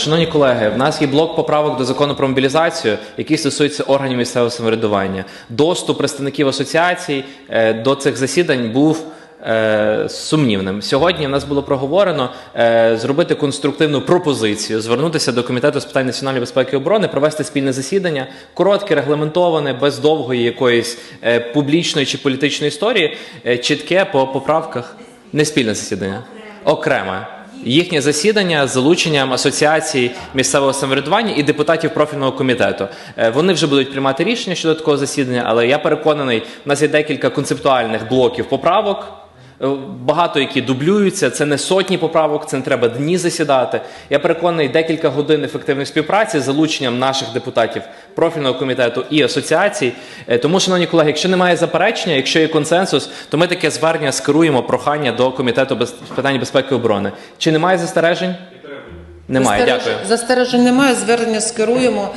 Шановні колеги, в нас є блок поправок до закону про мобілізацію, який стосується органів місцевого самоврядування. Доступ представників асоціацій е, до цих засідань був е, сумнівним. Сьогодні в нас було проговорено е, зробити конструктивну пропозицію, звернутися до комітету з питань національної безпеки і оборони, провести спільне засідання, коротке, регламентоване, без довгої якоїсь публічної чи політичної історії, чітке по поправках. Не спільне засідання, окреме. Їхнє засідання з залученням асоціації місцевого самоврядування і депутатів профільного комітету. Е, Вони вже будуть приймати рішення щодо такого засідання, але я переконаний, у нас є декілька концептуальних блоків поправок. Е, Багато які дублюються, це не сотні поправок, це не треба дні засідати. Я переконаний, декілька годин ефективної співпраці з залученням наших депутатів профільного комітету і асоціацій. Е, Тому, шановні колеги, якщо немає заперечення, якщо є консенсус, то ми таке звернення скеруємо прохання до комітету без питань безпеки і оборони. Чи немає застережень? Немає. Застереж- Дякую. Застережень немає, звернення скеруємо.